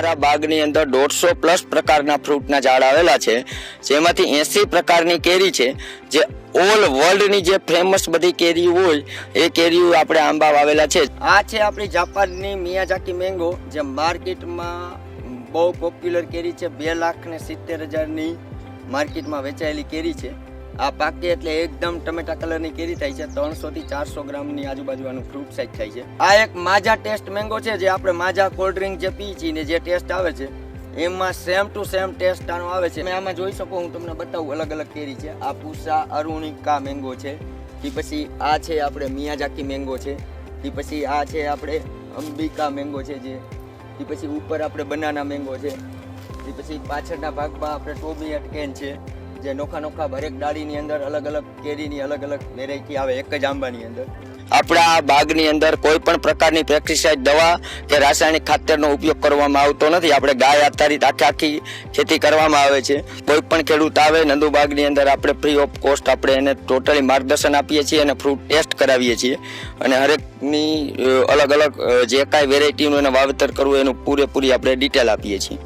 અમારા બાગની અંદર દોઢસો પ્લસ પ્રકારના ફ્રૂટના ઝાડ આવેલા છે, જેમાંથી એંસી પ્રકારની કેરી છે, જે ઓલ વર્લ્ડની જે ફેમસ બધી કેરીઓ હોય, એ કેરીઓ આપણે આંબા વાવેલા છે. આ છે આપણી જાપાનની મિયાજાકી મેંગો, જે માર્કેટમાં બહુ પોપ્યુલર કેરી છે, બે લાખ ને સિત્તેર હજારની માર્કેટમાં વેચાયેલી કેરી છે. આ પાકે એટલે એકદમ ટમેટા કલરની કેરી થાય છે. ત્રણસો થી ચારસો ગ્રામની આજુબાજુનું ફ્રૂટ સાઇઝ થાય છે. આ એક માજા ટેસ્ટ મેંગો છે, જે આપણે માજા કોલ્ડ ડ્રિંક જે પી છીએ ને જે ટેસ્ટ આવે છે, એમાં સેમ ટુ સેમ ટેસ્ટ આનો આવે છે. મેં આમાં જોઈ શકો, હું તમને બતાવું અલગ અલગ કેરી છે. આ પૂસા અરુણિકા મેંગો છે. કે પછી આ છે આપણે મિયાજાકી મેંગો છે. કે પછી આ છે આપણે અંબિકા મેંગો છે જે. કે પછી ઉપર આપણે બનાના મેંગો છે. કે પછી પાછળના ભાગમાં આપણે ટોબી અટકેન છે. જે નોખા નોખા હરેક ડાળીની અંદર અલગ અલગ કેરીની અલગ અલગ વેરાયટી આવે, એક જ આંબાની અંદર. આપણા બાગની અંદર કોઈ પણ પ્રકારની પેસ્ટિસાઇડ દવા કે રાસાયણિક ખાતરનો ઉપયોગ કરવામાં આવતો નથી. આપણે ગાય આધારિત આખી આખી ખેતી કરવામાં આવે છે. કોઈ પણ ખેડૂત આવે, નંદુ બાગની અંદર આપણે ફ્રી ઓફ કોસ્ટ આપણે એને ટોટલી માર્ગદર્શન આપીએ છીએ અને ફ્રૂટ ટેસ્ટ કરાવીએ છીએ. અને હરેકની અલગ અલગ જે કાંઈ વેરાયટીનું એને વાવેતર કરવું એનું પૂરેપૂરી આપણે ડિટેલ આપીએ છીએ.